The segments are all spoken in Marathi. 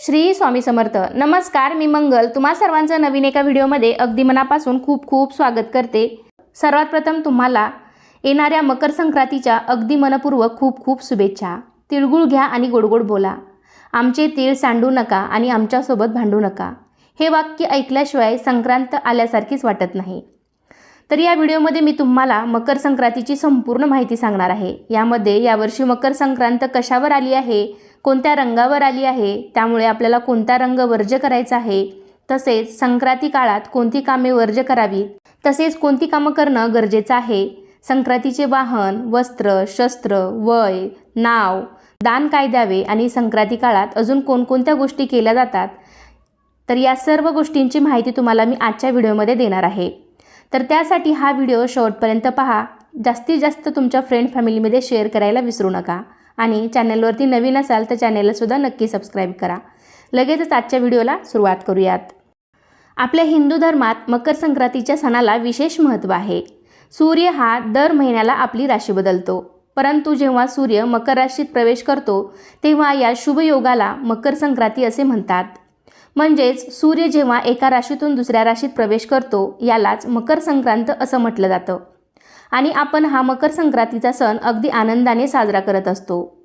श्री स्वामी समर्थ. नमस्कार मी मंगल. तुम्हा सर्वांचं नवीन एका व्हिडिओमध्ये अगदी मनापासून खूप खूप स्वागत करते. सर्वात प्रथम तुम्हाला येणाऱ्या मकर संक्रांतीच्या अगदी मनपूर्वक खूप खूप शुभेच्छा. तिळगुळ घ्या आणि गोडगोड बोला. आमचे तीळ सांडू नका आणि आमच्यासोबत भांडू नका. हे वाक्य ऐकल्याशिवाय संक्रांत आल्यासारखीच वाटत नाही. तर या व्हिडिओमध्ये मी तुम्हाला मकर संक्रांतीची संपूर्ण माहिती सांगणार आहे. यामध्ये यावर्षी मकर संक्रांत कशावर आली आहे? कोणत्या रंगावर आली आहे त्यामुळे आपल्याला कोणता रंग वर्ज्य करायचा आहे तसेच संक्रांती काळात कोणती कामे वर्ज्य करावीत तसेच कोणती कामं करणं गरजेचं आहे संक्रांतीचे वाहन वस्त्र शस्त्र वय नाव दान काय द्यावे आणि संक्रांती काळात अजून कोणकोणत्या गोष्टी केल्या जातात तर या सर्व गोष्टींची माहिती तुम्हाला मी आजच्या व्हिडिओमध्ये देणार आहे. तर त्यासाठी हा व्हिडिओ शेवटपर्यंत पहा. जास्तीत जास्त तुमच्या फ्रेंड फॅमिलीमध्ये शेअर करायला विसरू नका. आणि चॅनलवरती नवीन असाल तर चॅनललासुद्धा नक्की सबस्क्राईब करा. लगेचच आजच्या व्हिडिओला सुरुवात करूयात. आपल्या हिंदू धर्मात मकर संक्रांतीच्या सणाला विशेष महत्त्व आहे. सूर्य हा दर महिन्याला आपली राशी बदलतो. परंतु जेव्हा सूर्य मकर राशीत प्रवेश करतो तेव्हा या शुभयोगाला मकर संक्रांती असे म्हणतात. म्हणजेच सूर्य जेव्हा एका राशीतून दुसऱ्या राशीत प्रवेश करतो यालाच मकर संक्रांत असं म्हटलं जातं. आणि आपण हा मकर संक्रांतीचा सण अगदी आनंदाने साजरा करत असतो.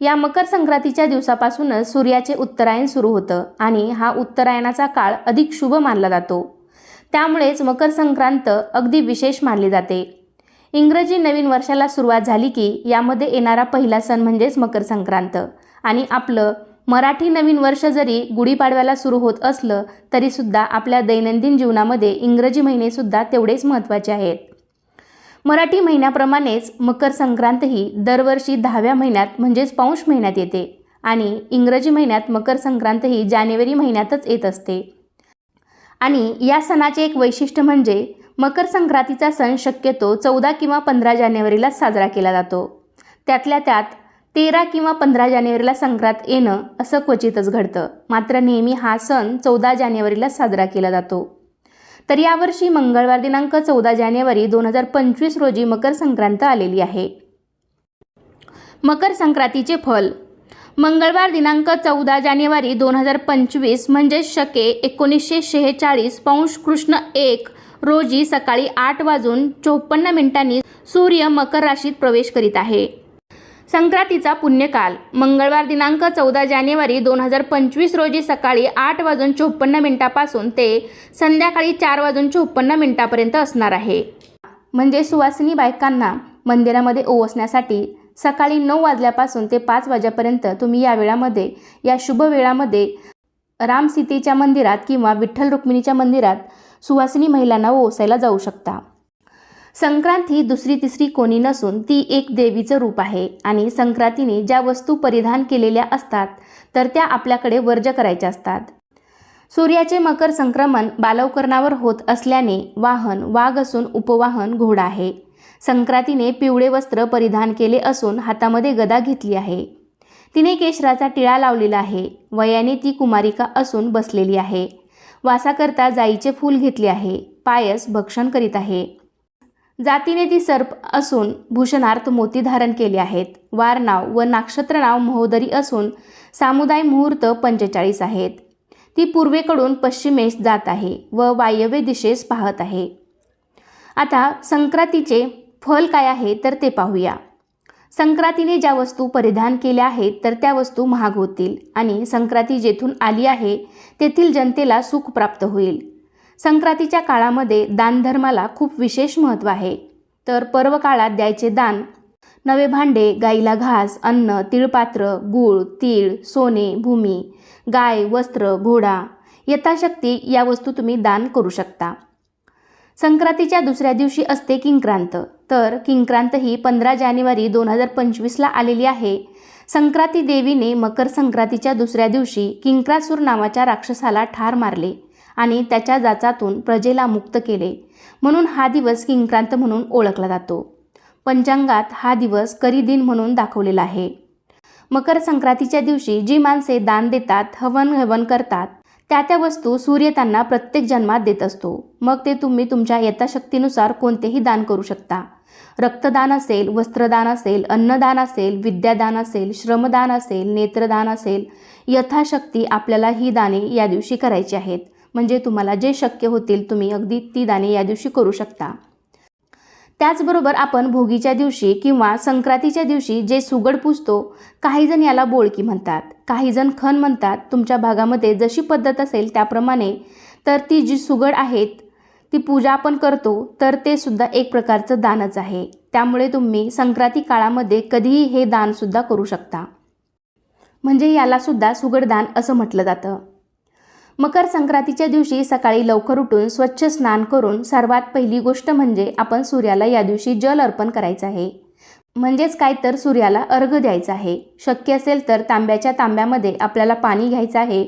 या मकर संक्रांतीच्या दिवसापासूनच सूर्याचे उत्तरायण सुरू होतं आणि हा उत्तरायणाचा काळ अधिक शुभ मानला जातो. त्यामुळेच मकर संक्रांत अगदी विशेष मानली जाते. इंग्रजी नवीन वर्षाला सुरुवात झाली की यामध्ये येणारा पहिला सण म्हणजेच मकर संक्रांत. आणि आपलं मराठी नवीन वर्ष जरी गुढीपाडव्याला सुरू होत असलं तरीसुद्धा आपल्या दैनंदिन जीवनामध्ये इंग्रजी महिनेसुद्धा तेवढेच महत्त्वाचे आहेत. मराठी महिन्याप्रमाणेच मकर संक्रांतही दरवर्षी दहाव्या महिन्यात म्हणजेच पौष महिन्यात येते आणि इंग्रजी महिन्यात मकर संक्रांत ही जानेवारी महिन्यातच येत असते. आणि या सणाचे एक वैशिष्ट्य म्हणजे मकर संक्रांतीचा सण शक्यतो चौदा किंवा पंधरा जानेवारीलाच साजरा केला जातो. त्यातल्या त्यात तेरा किंवा पंधरा जानेवारीला संक्रांत येणं असं क्वचितच घडतं. मात्र नेहमी हा सण चौदा जानेवारीला साजरा केला जातो. तर यावर्षी मंगळवार दिनांक चौदा जानेवारी दोन हजार पंचवीस रोजी मकर संक्रांत आलेली आहे. मकर संक्रांतीचे फल. मंगळवार दिनांक चौदा जानेवारी दोन हजार पंचवीस म्हणजे शके एकोणीसशे शेहेचाळीस पौंश कृष्ण एक रोजी सकाळी आठ वाजून चोपन्न मिनिटांनी सूर्य मकर राशीत प्रवेश करीत आहे. संक्रांतीचा पुण्यकाल. मंगळवार दिनांक चौदा जानेवारी दोन हजार पंचवीस रोजी सकाळी आठ वाजून चोपन्न मिनिटापासून ते संध्याकाळी चार वाजून चोपन्न मिनिटापर्यंत असणार आहे. म्हणजे सुवासिनी बायकांना मंदिरामध्ये ओवसण्यासाठी सकाळी नऊ वाजल्यापासून ते पाच वाजेपर्यंत तुम्ही या वेळामध्ये या शुभ वेळामध्ये राम सीतेच्या मंदिरात किंवा विठ्ठल रुक्मिणीच्या मंदिरात सुवासिनी महिलांना ओसायला जाऊ शकता. संक्रांत ही दुसरी तिसरी कोणी नसून ती एक देवीचं रूप आहे. आणि संक्रांतीने ज्या वस्तू परिधान केलेल्या असतात तर त्या आपल्याकडे वर्ज करायच्या असतात. सूर्याचे मकर संक्रमण बालवकरणावर होत असल्याने वाहन वाघ असून उपवाहन घोडा आहे. संक्रांतीने पिवळे वस्त्र परिधान केले असून हातामध्ये गदा घेतली आहे. तिने केशराचा टिळा लावलेला आहे. वयाने ती कुमारिका असून बसलेली आहे. वासाकरता जाईचे फूल घेतले आहे. पायस भक्षण करीत आहे. जातीने ती सर्प असून भूषणार्थ मोती धारण केले आहेत. वार नाव व नक्षत्र नाव महोदरी असून सामुदाय मुहूर्त पंचेचाळीस आहेत. ती पूर्वेकडून पश्चिमेस जात आहे व वायव्य दिशेस पाहत आहे. आता संक्रांतीचे फल काय आहे तर ते पाहूया. संक्रांतीने ज्या वस्तू परिधान केल्या आहेत तर त्या वस्तू महाग होतील आणि संक्रांती जेथून आली आहे तेथील जनतेला सुख प्राप्त होईल. संक्रांतीच्या काळामध्ये दानधर्माला खूप विशेष महत्त्व आहे. तर पर्व काळात द्यायचे दान नवे भांडे गाईला घास अन्न तिळपात्र गूळ तीळ सोने भूमी गाय वस्त्र घोडा यथाशक्ती या वस्तू तुम्ही दान करू शकता. संक्रांतीच्या दुसऱ्या दिवशी असते किंक्रांत. तर किंक्रांत ही पंधरा जानेवारी दोन हजार पंचवीसला आलेली आहे. संक्रांती देवीने मकर संक्रांतीच्या दुसऱ्या दिवशी किंक्रासूर नावाच्या राक्षसाला ठार मारले. आणि त्याच्या जाचातून प्रजेला मुक्त केले. म्हणून हा दिवस किंक्रांत म्हणून ओळखला जातो. पंचांगात हा दिवस करी दिन म्हणून दाखवलेला आहे. मकर संक्रांतीच्या दिवशी जी माणसे दान देतात हवन हवन करतात त्या त्या वस्तू सूर्य त्यांना प्रत्येक जन्मात देत असतो. मग ते तुम्ही तुमच्या यथाशक्तीनुसार कोणतेही दान करू शकता. रक्तदान असेल वस्त्रदान असेल अन्नदान असेल विद्यादान असेल श्रमदान असेल नेत्रदान असेल यथाशक्ती आपल्याला ही दाने या दिवशी करायची आहेत. म्हणजे तुम्हाला जे शक्य होतील तुम्ही अगदी ती दाने या दिवशी करू शकता. त्याचबरोबर आपण भोगीच्या दिवशी किंवा संक्रांतीच्या दिवशी जे सुगड पुजतो काहीजण याला बोळकी म्हणतात. काहीजण खण म्हणतात. तुमच्या भागामध्ये जशी पद्धत असेल त्याप्रमाणे तर ती जी सुगड आहेत ती पूजा आपण करतो तर ते सुद्धा एक प्रकारचं दानच आहे. त्यामुळे तुम्ही संक्रांती काळामध्ये कधीही हे दानसुद्धा करू शकता. म्हणजे यालासुद्धा सुगडदान असं म्हटलं जातं. मकर संक्रांतीच्या दिवशी सकाळी लवकर उठून स्वच्छ स्नान करून सर्वात पहिली गोष्ट म्हणजे आपण सूर्याला या दिवशी जल अर्पण करायचं आहे. म्हणजेच काय तर सूर्याला अर्घ द्यायचा आहे. शक्य असेल तर तांब्याच्या तांब्यामध्ये आपल्याला पाणी घ्यायचं आहे.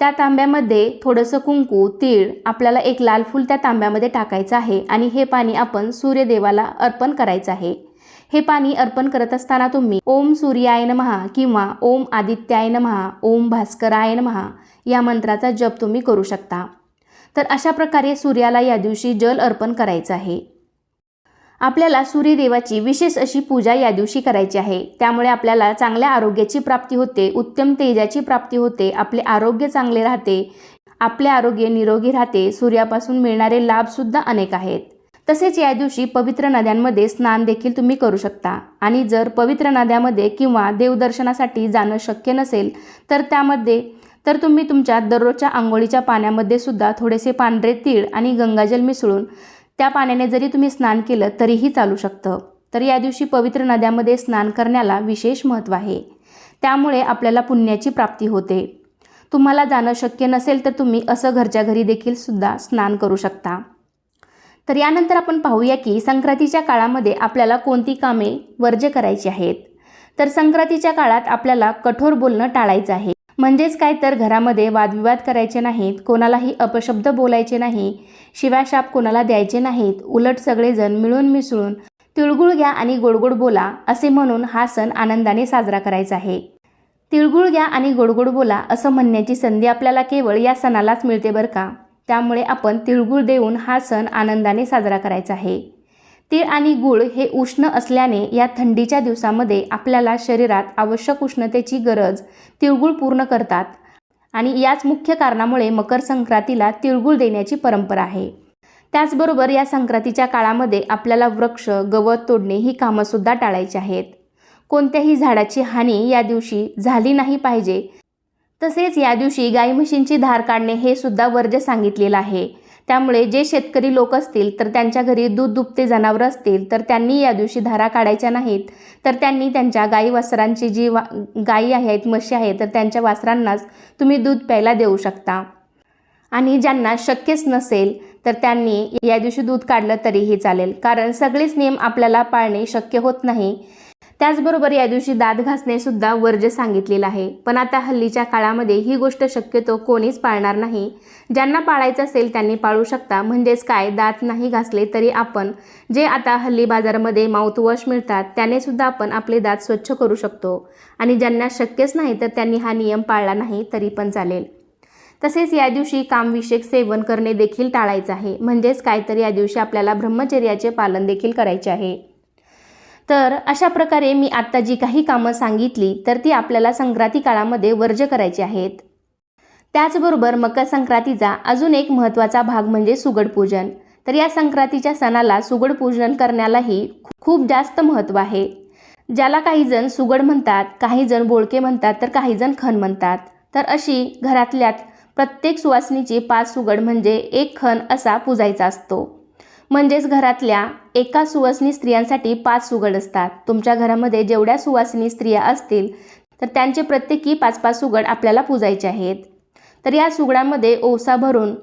त्या तांब्यामध्ये थोडंसं कुंकू तीळ आपल्याला एक लाल फूल त्या तांब्यामध्ये टाकायचं आहे आणि हे पाणी आपण सूर्यदेवाला अर्पण करायचं आहे. हे पाणी अर्पण करत असताना तुम्ही ओम सूर्याय नमहा किंवा ओम आदित्याय नमहा ओम भास्कराय नमहा या मंत्राचा जप तुम्ही करू शकता. तर अशा प्रकारे सूर्याला या दिवशी जल अर्पण करायचं आहे. आपल्याला सूर्यदेवाची विशेष अशी पूजा या दिवशी करायची आहे. त्यामुळे आपल्याला चांगल्या आरोग्याची प्राप्ती होते उत्तम तेजाची प्राप्ती होते आपले आरोग्य चांगले राहते आपले आरोग्य निरोगी राहते सूर्यापासून मिळणारे लाभसुद्धा अनेक आहेत. तसेच या दिवशी पवित्र नद्यांमध्ये स्नान देखील तुम्ही करू शकता. आणि जर पवित्र नद्यामध्ये किंवा देवदर्शनासाठी जाणं शक्य नसेल तर त्यामध्ये तर तुम्ही तुमच्या दररोजच्या आंघोळीच्या पाण्यामध्ये सुद्धा थोडेसे पांढरे तीळ आणि गंगाजल मिसळून त्या पाण्याने जरी तुम्ही स्नान केलं तरीही चालू शकतं. तर या दिवशी पवित्र नद्यामध्ये स्नान करण्याला विशेष महत्त्व आहे. त्यामुळे आपल्याला पुण्याची प्राप्ती होते. तुम्हाला जाणं शक्य नसेल तर तुम्ही असं घरच्या घरी देखील सुद्धा स्नान करू शकता. तर यानंतर आपण पाहूया की संक्रांतीच्या काळामध्ये आपल्याला कोणती कामे वर्ज्य करायची आहेत? तर संक्रांतीच्या काळात आपल्याला कठोर बोलणं टाळायचं आहे. म्हणजेच काय तर घरामध्ये वादविवाद करायचे नाहीत कोणालाही अपशब्द बोलायचे नाही शिवाशाप कोणाला द्यायचे नाहीत उलट सगळेजण मिळून मिसळून तिळगुळ घ्या आणि गोडगोड बोला असे म्हणून हा सण आनंदाने साजरा करायचा आहे. तिळगुळ घ्या आणि गोडगोड बोला असं म्हणण्याची संधी आपल्याला केवळ या सणालाच मिळते बरं का? त्यामुळे आपण तिळगुळ देऊन हा सण आनंदाने साजरा करायचा आहे. तीळ आणि गूळ हे उष्ण असल्याने या थंडीच्या दिवसामध्ये आपल्याला शरीरात आवश्यक उष्णतेची गरज तिळगुळ पूर्ण करतात आणि याच मुख्य कारणामुळे मकर संक्रांतीला तिळगुळ देण्याची परंपरा आहे. त्याचबरोबर या संक्रांतीच्या काळामध्ये आपल्याला वृक्ष गवत तोडणे ही कामंसुद्धा टाळायची आहेत. कोणत्याही झाडाची हानी या दिवशी झाली नाही पाहिजे तसेच या दिवशी गाई म्हशींची धार काढणे हे सुद्धा वर्ज्य सांगितलेलं आहे. त्यामुळे जे शेतकरी लोक असतील तर त्यांच्या घरी दूध दुभते जनावरं असतील तर त्यांनी या दिवशी धारा काढायच्या नाहीत. तर त्यांनी त्यांच्या गाई वासरांची जी वा गायी आहेत म्हशी आहेत तर त्यांच्या वासरांनाच तुम्ही दूध प्यायला देऊ शकता. आणि ज्यांना शक्यच नसेल तर त्यांनी या दिवशी दूध काढलं तरीही चालेल. कारण सगळेच नियम आपल्याला पाळणे शक्य होत नाही. त्याचबरोबर या दिवशी दात घासणे सुद्धा वर्ज्य सांगितलेलं आहे. पण आता हल्लीच्या काळामध्ये ही गोष्ट शक्यतो कोणीच पाळणार नाही. ज्यांना पाळायचं असेल त्यांनी पाळू शकता. म्हणजेच काय? दात नाही घासले तरी आपण जे आता हल्ली बाजारामध्ये माउथवॉश मिळतात त्याने सुद्धा आपण आपले दात स्वच्छ करू शकतो. आणि ज्यांना शक्यच नाही तर त्यांनी हा नियम पाळला नाही तरी पण चालेल. तसेच या दिवशी कामविषयक सेवन करणे देखील टाळायचं आहे. म्हणजेच काय तर या दिवशी आपल्याला ब्रह्मचर्याचे पालन देखील करायचे आहे. तर अशा प्रकारे मी आत्ता जी काही कामं सांगितली तर ती आपल्याला संक्रांती काळामध्ये वर्ज करायची आहेत. त्याचबरोबर मकर संक्रांतीचा अजून एक महत्त्वाचा भाग म्हणजे सुगड पूजन. तर या संक्रांतीच्या सणाला सुगड पूजन करण्यालाही खूप जास्त महत्त्व आहे. ज्याला काही जण सुगड म्हणतात काही जण बोळके म्हणतात तर काही जण खण म्हणतात. तर अशी घरातल्यात प्रत्येक सुवासिनीची पाच सुगड म्हणजे एक खण असा पूजायचा असतो. म्हणजेच घरातल्या एका सुवासिनी स्त्रियांसाठी पाच सुगड असतात. तुमच्या घरामध्ये जेवढ्या सुवासिनी स्त्रिया असतील तर त्यांचे प्रत्येकी पाच पाच सुगड आपल्याला पूजायचे आहेत. तर या सुगडांमध्ये ओसा भरून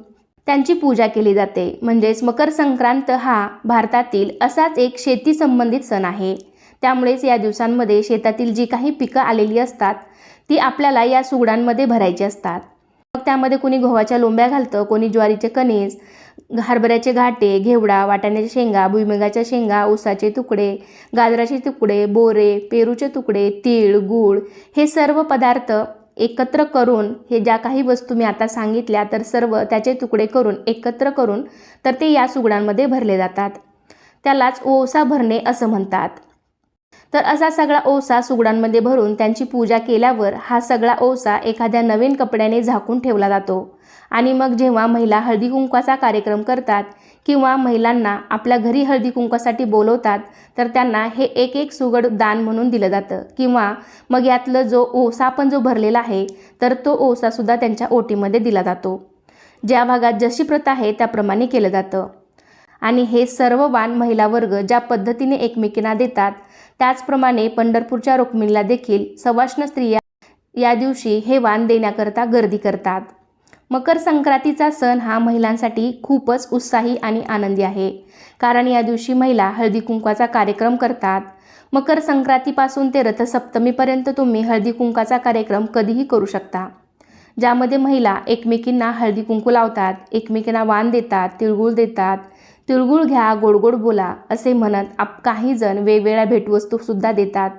त्यांची पूजा केली जाते. म्हणजेच मकर संक्रांत हा भारतातील असाच एक शेती संबंधित सण आहे. त्यामुळेच या दिवसांमध्ये शेतातील जी काही पिकं आलेली असतात ती आपल्याला या सुगडांमध्ये भरायची असतात. मग त्यामध्ये कोणी गव्हाच्या लोंब्या घालतं कोणी ज्वारीचे कणीस हरभऱ्याचे घाटे घेवडा वाटाण्याच्या शेंगा भुईमुगाच्या शेंगा ऊसाचे तुकडे गाजराचे तुकडे बोरे पेरूचे तुकडे तीळ गूळ हे सर्व पदार्थ एकत्र करून हे ज्या काही वस्तू मी आता सांगितल्या तर सर्व त्याचे तुकडे करून एकत्र करून तर ते या सुगडांमध्ये भरले जातात. त्यालाच ओसा भरणे असं म्हणतात. तर असा सगळा ओसा सुगडांमध्ये भरून त्यांची पूजा केल्यावर हा सगळा ओसा एखाद्या नवीन कपड्याने झाकून ठेवला जातो. आणि मग जेव्हा महिला हळदी कुंकवाचा कार्यक्रम करतात किंवा महिलांना आपल्या घरी हळदी कुंकवासाठी बोलवतात तर त्यांना हे एक एक सुगड दान म्हणून दिलं जातं. किंवा मग यातलं जो ओसा पण जो भरलेला आहे तर तो ओसासुद्धा त्यांच्या ओटीमध्ये दिला जातो. ज्या भागात जशी प्रथा आहे त्याप्रमाणे केलं जातं. आणि हे सर्व वाण महिला वर्ग ज्या पद्धतीने एकमेकींना देतात त्याचप्रमाणे पंढरपूरच्या रुक्मिणीला देखील सवाष्ण स्त्रिया या दिवशी हे वाण देण्याकरता गर्दी करतात. मकर संक्रांतीचा सण हा महिलांसाठी खूपच उत्साही आणि आनंदी आहे. कारण या दिवशी महिला हळदी कुंकवाचा कार्यक्रम करतात. मकर संक्रांतीपासून ते रथसप्तमीपर्यंत तुम्ही हळदी कुंकाचा कार्यक्रम कधीही करू शकता. ज्यामध्ये महिला एकमेकींना हळदी कुंकू लावतात एकमेकींना वाण देतात तिळगुळ देतात तिळगुळ घ्या गोड गोड बोला असे म्हणत आप काही जण वेगवेगळ्या भेटवस्तूसुद्धा देतात.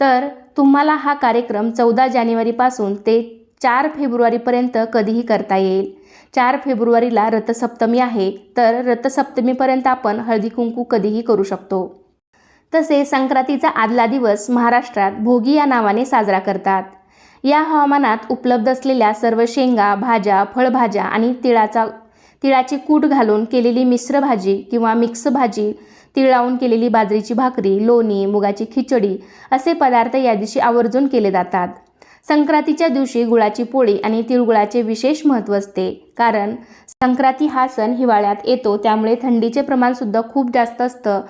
तर तुम्हाला हा कार्यक्रम चौदा जानेवारीपासून ते चार फेब्रुवारीपर्यंत कधीही करता येईल. चार फेब्रुवारीला रथसप्तमी आहे तर रथसप्तमीपर्यंत आपण हळदी कुंकू कधीही करू शकतो. तसे संक्रांतीचा आदला दिवस महाराष्ट्रात भोगी या नावाने साजरा करतात. या हवामानात उपलब्ध असलेल्या सर्व शेंगा भाज्या फळभाज्या आणि तिळाचा तिळाची कूट घालून केलेली मिश्र भाजी किंवा मिक्स भाजी तीळ लावून केलेली बाजरीची भाकरी लोणी मुगाची खिचडी असे पदार्थ या दिवशी आवर्जून केले जातात. संक्रांतीच्या दिवशी गुळाची पोळी आणि तिळगुळाचे विशेष महत्त्व असते कारण संक्रांती हा सण हिवाळ्यात येतो त्यामुळे थंडीचे प्रमाणसुद्धा खूप जास्त असतं.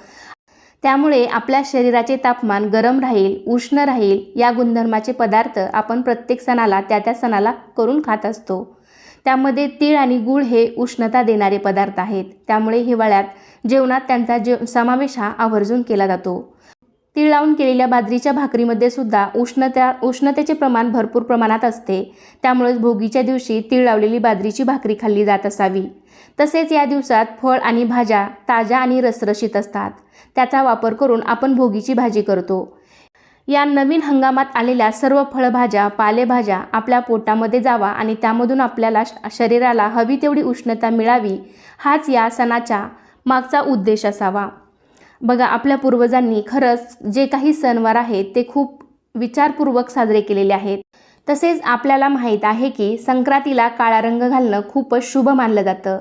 त्यामुळे आपल्या शरीराचे तापमान गरम राहील उष्ण राहील या गुणधर्माचे पदार्थ आपण प्रत्येक सणाला त्या त्या सणाला करून खात असतो. त्यामध्ये तीळ आणि गूळ हे उष्णता देणारे पदार्थ आहेत. त्यामुळे हिवाळ्यात जेवणात त्यांचा जेव समावेश हा आवर्जून केला जातो. तीळ लावून केलेल्या बाजरीच्या भाकरीमध्ये सुद्धा उष्णता उष्णतेचे प्रमाण भरपूर प्रमाणात असते. त्यामुळेच भोगीच्या दिवशी तीळ लावलेली बाजरीची भाकरी खाल्ली जात असावी. तसेच या दिवसात फळ आणि भाज्या ताज्या आणि रसरशीत असतात. त्याचा वापर करून आपण भोगीची भाजी करतो. या नवीन हंगामात आलेल्या सर्व फळभाज्या पालेभाज्या आपल्या पोटामध्ये जावा आणि त्यामधून आपल्याला श- शरीराला हवी तेवढी उष्णता मिळावी हाच या सणाच्या मागचा उद्देश असावा. बघा आपल्या पूर्वजांनी खरंच जे काही सणवार आहेत ते खूप विचारपूर्वक साजरे केलेले आहेत. तसेच आपल्याला माहीत आहे की संक्रांतीला काळा रंग घालणं खूपच शुभ मानलं जातं.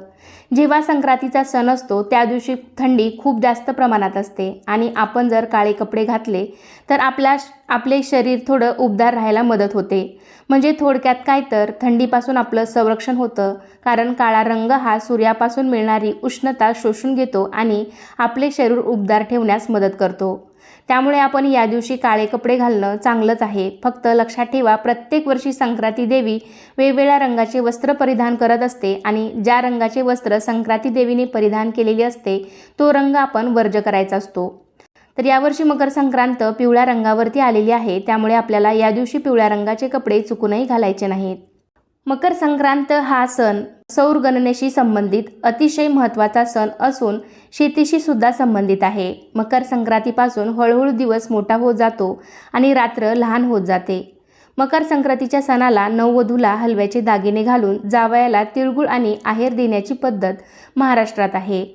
जेव्हा संक्रांतीचा सण असतो त्या दिवशी थंडी खूप जास्त प्रमाणात असते आणि आपण जर काळे कपडे घातले तर आपल्या आपले शरीर थोडं उबदार राहायला मदत होते. म्हणजे थोडक्यात काय तर थंडीपासून आपलं संरक्षण होतं कारण काळा रंग हा सूर्यापासून मिळणारी उष्णता शोषून घेतो आणि आपले शरीर उबदार ठेवण्यास मदत करतो. त्यामुळे आपण या दिवशी काळे कपडे घालणं चांगलंच आहे. फक्त लक्षात ठेवा प्रत्येक वर्षी संक्रांती देवी वेगवेगळ्या रंगाचे वस्त्र परिधान करत असते आणि ज्या रंगाचे वस्त्र संक्रांती देवीने परिधान केलेले असते तो रंग आपण वर्ज करायचा असतो. तर यावर्षी मकर संक्रांत पिवळ्या रंगावरती आलेली आहे त्यामुळे आपल्याला या दिवशी पिवळ्या रंगाचे कपडे चुकूनही घालायचे नाहीत. मकर संक्रांत हा सण सौर गणनेशी संबंधित अतिशय महत्त्वाचा सण असून शेतीशी सुद्धा संबंधित आहे. मकर संक्रांतीपासून हळूहळू दिवस मोठा होत जातो आणि रात्र लहान होत जाते. मकर संक्रांतीच्या सणाला नववधूला हलव्याचे दागिने घालून जावयाला तिळगुळ आणि आहेर देण्याची पद्धत महाराष्ट्रात आहे.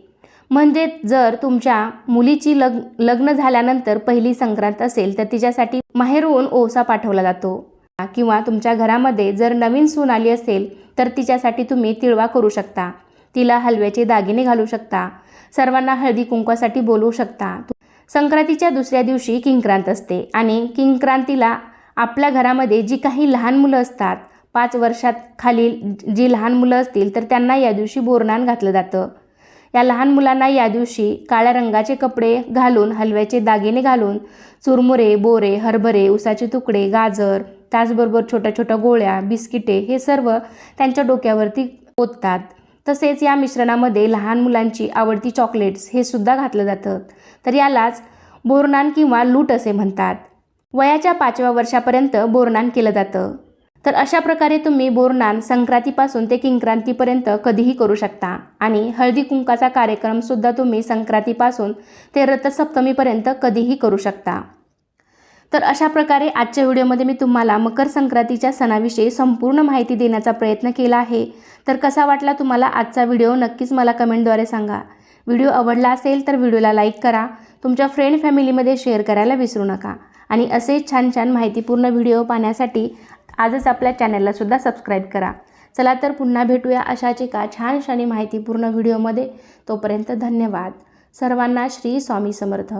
म्हणजे जर तुमच्या मुलीची लग्न लग्न झाल्यानंतर पहिली संक्रांत असेल तर तिच्यासाठी माहेरहून ओसा पाठवला जातो. किंवा तुमच्या घरामध्ये जर नवीन सून आली असेल तर तिच्यासाठी तुम्ही तिळवा करू शकता. तिला हलव्याचे दागिने घालू शकता. सर्वांना हळदी कुंकवासाठी बोलवू शकता. संक्रांतीच्या दुसऱ्या दिवशी किंक्रांत असते आणि किंक्रांतीला आपल्या घरामध्ये जी काही लहान मुलं असतात पाच वर्षात खालील जी लहान मुलं असतील तर त्यांना या दिवशी बोरणान घातलं जातं. या लहान मुलांना या दिवशी काळ्या रंगाचे कपडे घालून हलव्याचे दागिने घालून चुरमुरे बोरे हरभरे उसाचे तुकडे गाजर त्याचबरोबर छोट्या छोट्या गोळ्या बिस्किटे हे सर्व त्यांच्या डोक्यावरती ओततात. तसेच या मिश्रणामध्ये लहान मुलांची आवडती चॉकलेट्स हे सुद्धा घातलं जातं. तर यालाच बोरनान किंवा लूट असे म्हणतात. वयाच्या पाचव्या वर्षापर्यंत बोरनान केलं जातं. तर अशा प्रकारे तुम्ही बोरनान संक्रांतीपासून ते किंक्रांतीपर्यंत कधीही करू शकता. आणि हळदी कुंकाचा कार्यक्रमसुद्धा तुम्ही संक्रांतीपासून ते रथसप्तमीपर्यंत कधीही करू शकता. तर अशा प्रकारे आजच्या व्हिडिओमध्ये मी तुम्हाला मकर संक्रांतीच्या सणाविषयी संपूर्ण माहिती देण्याचा प्रयत्न केला आहे. तर कसा वाटला तुम्हाला आजचा व्हिडिओ? नक्कीच मला कमेंटद्वारे सांगा. व्हिडिओ आवडला असेल तर व्हिडिओला लाईक करा. तुमच्या फ्रेंड फॅमिलीमध्ये शेअर करायला विसरू नका. आणि असे छान छान माहितीपूर्ण व्हिडिओ पाहण्यासाठी आजच आपल्या चॅनललासुद्धा सबस्क्राईब करा. चला तर पुन्हा भेटूया अशाच एका छानशा आणि माहितीपूर्ण व्हिडिओमध्ये. तोपर्यंत धन्यवाद. सर्वांना श्री स्वामी समर्थ.